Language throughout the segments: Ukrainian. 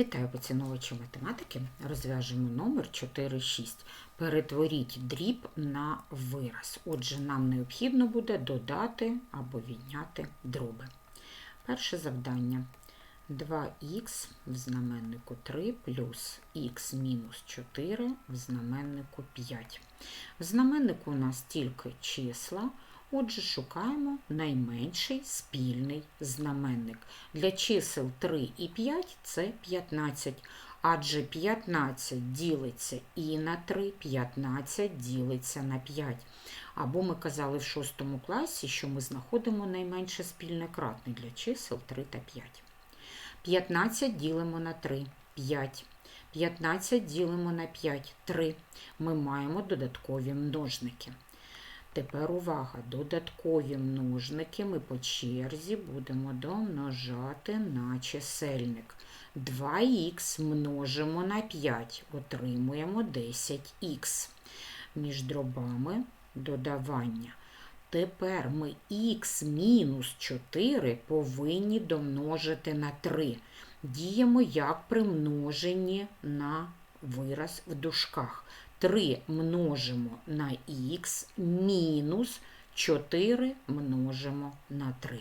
Вітаю поціновувачі математики. Розв'яжемо номер 4,6. Перетворіть дріб на вираз. Отже, нам необхідно буде додати або відняти дроби. Перше завдання. 2х в знаменнику 3 плюс х мінус 4 в знаменнику 5. В знаменнику у нас тільки числа. Отже, шукаємо найменший спільний знаменник. Для чисел 3 і 5 це 15, адже 15 ділиться і на 3, 15 ділиться на 5. Або ми казали в 6 класі, що ми знаходимо найменше спільне кратне для чисел 3 та 5. 15 ділимо на 3, 5. 15 ділимо на 5, 3. Ми маємо додаткові множники. Тепер увага, додаткові множники ми по черзі будемо домножати на чисельник. 2х множимо на 5, отримуємо 10х. Між дробами додавання. Тепер ми х мінус 4 повинні домножити на 3. Діємо як при множенні на вираз в дужках. 3 множимо на х мінус 4 множимо на 3.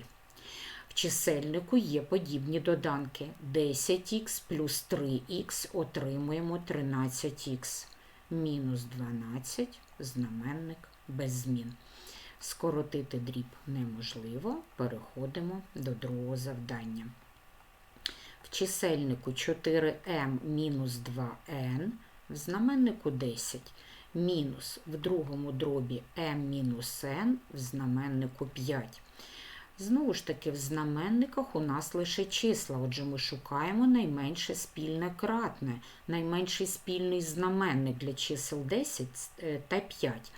В чисельнику є подібні доданки. 10х плюс 3х отримуємо 13х. Мінус 12 знаменник без змін. Скоротити дріб неможливо. Переходимо до другого завдання. В чисельнику 4m мінус 2n в знаменнику 10 мінус в другому дробі m мінус n в знаменнику 5. Знову ж таки, в знаменниках у нас лише числа, отже, ми шукаємо найменше спільне кратне, найменший спільний знаменник для чисел 10 та 5.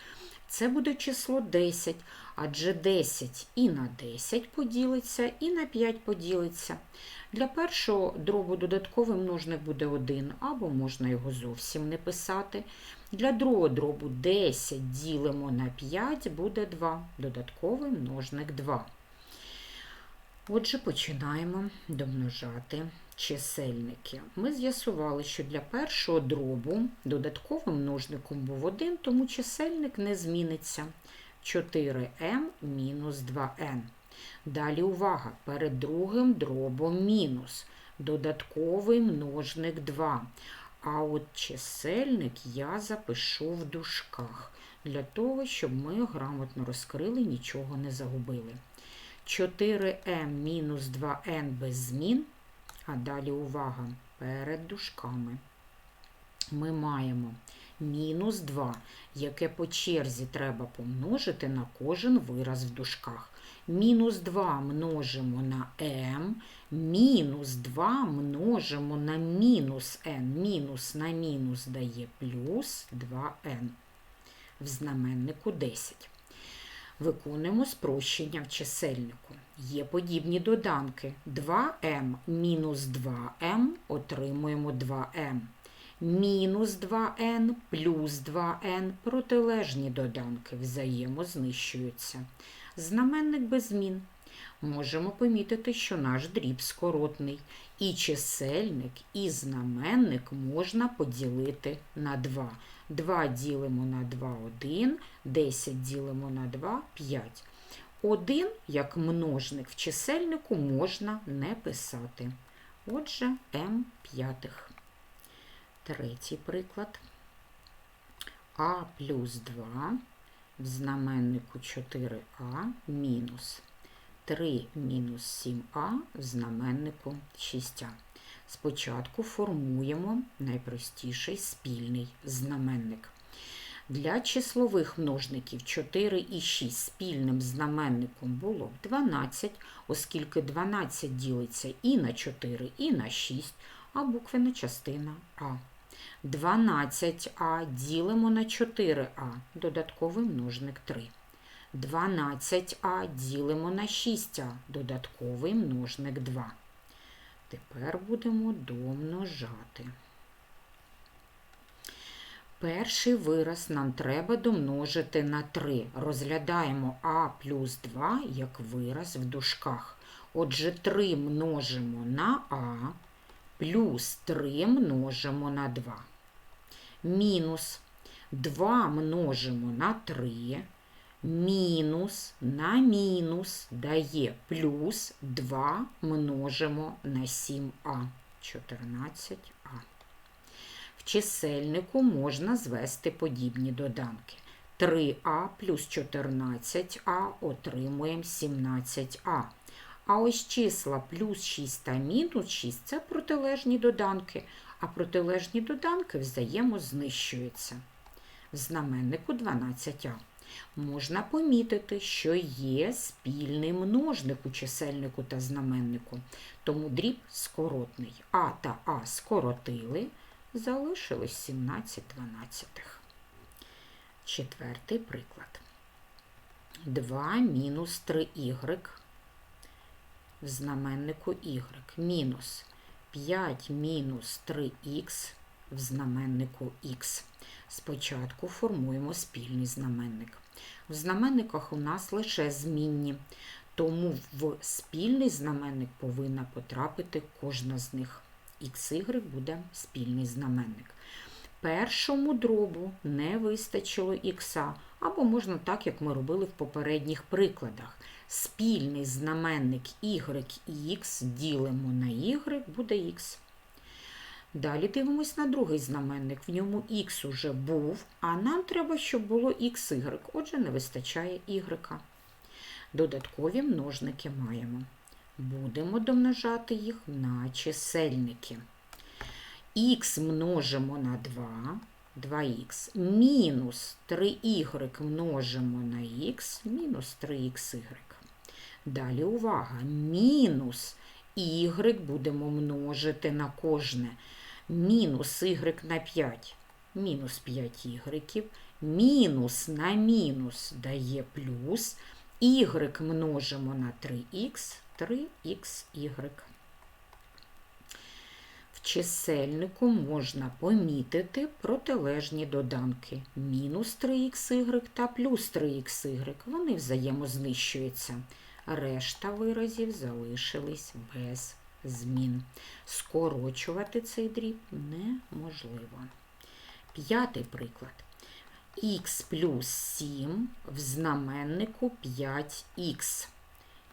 Це буде число 10, адже 10 і на 10 поділиться, і на 5 поділиться. Для першого дробу додатковий множник буде 1, або можна його зовсім не писати. Для другого дробу 10 ділимо на 5 буде 2, додатковий множник 2. Отже, починаємо домножати чисельники. Ми з'ясували, що для першого дробу додатковим множником був 1, тому чисельник не зміниться. 4m мінус 2n. Далі увага, перед другим дробом мінус. Додатковий множник 2. А от чисельник я запишу в дужках, для того, щоб ми грамотно розкрили, нічого не загубили. 4m мінус 2n без змін. А далі увага, перед дужками ми маємо мінус 2, яке по черзі треба помножити на кожен вираз в дужках. Мінус 2 множимо на m, мінус 2 множимо на мінус n. Мінус на мінус дає плюс 2n. В знаменнику 10. Виконуємо спрощення в чисельнику. Є подібні доданки. 2m мінус 2m отримуємо 2m. Мінус 2n плюс 2n протилежні доданки взаємознищуються. Знаменник без змін. Можемо помітити, що наш дріб скоротний. І чисельник, і знаменник можна поділити на 2. 2 ділимо на 2 1, 10 ділимо на 2 5. 1, як множник в чисельнику, можна не писати. Отже, М п'ятих. Третій приклад. А плюс 2 в знаменнику 4а мінус 3 мінус 7а в знаменнику 6а. Спочатку формуємо найпростіший спільний знаменник. Для числових множників 4 і 6 спільним знаменником було 12, оскільки 12 ділиться і на 4, і на 6, а буквена частина А. 12а ділимо на 4а, додатковий множник 3. 12а ділимо на 6а, додатковий множник 2. Тепер будемо домножати. Перший вираз нам треба домножити на 3. Розглядаємо а плюс 2 як вираз в дужках. Отже, 3 множимо на а плюс 3 множимо на 2. Мінус 2 множимо на 3. Мінус на мінус дає плюс 2 множимо на 7а. 14а. В чисельнику можна звести подібні доданки. 3а плюс 14а отримуємо 17а. А ось числа плюс 6 та мінус 6 це протилежні доданки, а протилежні доданки взаємознищуються. В знаменнику 12а. Можна помітити, що є спільний множник у чисельнику та знаменнику, тому дріб скоротний. А та А скоротили, залишилось 17 дванадцятих. Четвертий приклад. 2 мінус 3y в знаменнику y мінус 5 мінус 3х в знаменнику х. Спочатку формуємо спільний знаменник. В знаменниках у нас лише змінні, тому в спільний знаменник повинна потрапити кожна з них. XY буде спільний знаменник. Першому дробу не вистачило х, або можна так, як ми робили в попередніх прикладах. Спільний знаменник y і x ділимо на y, буде х. Далі дивимось на другий знаменник. В ньому х уже був, а нам треба, щоб було xy, отже, не вистачає y. Додаткові множники маємо. Будемо домножати їх на чисельники. Х множимо на 2, 2х, мінус 3y множимо на х, мінус 3xy. Далі увага, мінус y будемо множити на кожне. Мінус y на 5, мінус 5 y, мінус на мінус дає плюс, y множимо на 3х, 3xy. В чисельнику можна помітити протилежні доданки. Мінус 3xy та плюс 3xy. Вони взаємознищуються. Решта виразів залишились без змін. Скорочувати цей дріб неможливо. П'ятий приклад. Х плюс 7 в знаменнику 5х.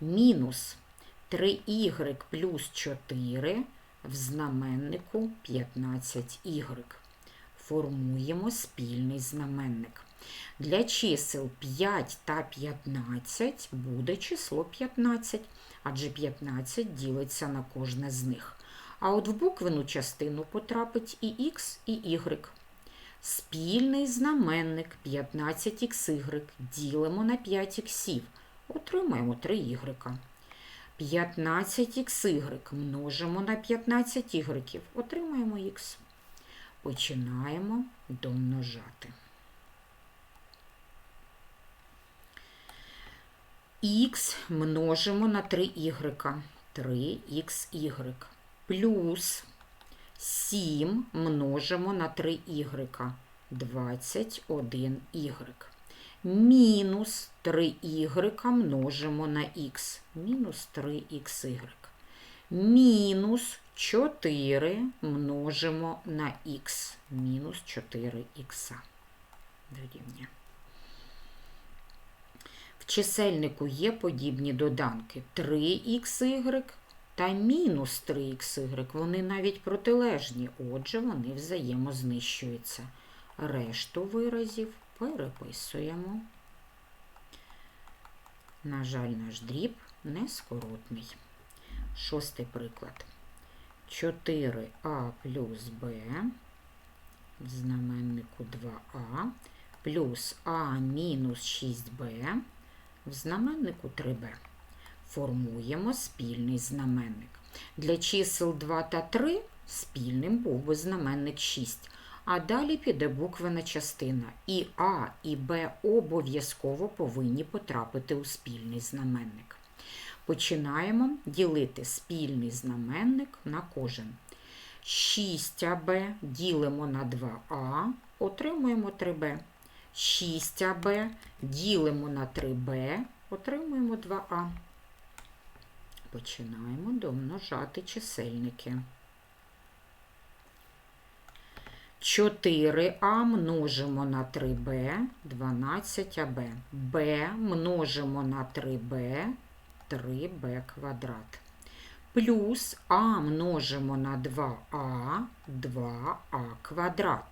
Мінус 3y плюс 4 в знаменнику 15y. Формуємо спільний знаменник. Для чисел 5 та 15 буде число 15, адже 15 ділиться на кожне з них. А от в буквену частину потрапить і х, і y. Спільний знаменник 15xy ділимо на 5 х отримаємо 3y. 15xy множимо на 15 y, отримаємо х. Починаємо домножати. Х множимо на 3y, 3xy, плюс 7 множимо на 3y, 21y. Мінус 3y множимо на х, мінус 3xy. Мінус 4 множимо на х, мінус 4х. Дорівнює. Чисельнику є подібні доданки 3xy та мінус 3xy. Вони навіть протилежні, отже, вони взаємознищуються. Решту виразів переписуємо. На жаль, наш дріб нескоротний. Шостий приклад. 4а плюс b в знаменнику 2а плюс а мінус 6b в знаменнику 3b. Формуємо спільний знаменник. Для чисел 2 та 3 спільним був би знаменник 6. А далі піде буквена частина. І А, і Б обов'язково повинні потрапити у спільний знаменник. Починаємо ділити спільний знаменник на кожен. 6АБ ділимо на 2А, отримуємо 3Б. 6АБ ділимо на 3Б, отримуємо 2А. Починаємо домножати чисельники. 4а множимо на 3b 12аб. b множимо на 3b 3b квадрат. Плюс а множимо на 2а 2а квадрат.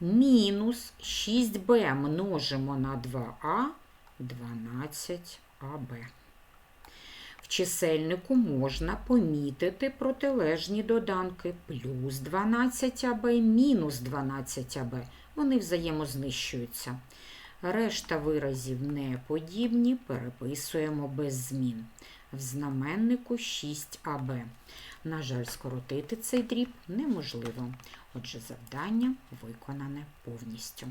Мінус 6b множимо на 2а 12аб. В чисельнику можна помітити протилежні доданки плюс 12аб, мінус 12аб. Вони взаємознищуються. Решта виразів не подібні, переписуємо без змін. В знаменнику 6аб. На жаль, скоротити цей дріб неможливо. Отже, завдання виконане повністю.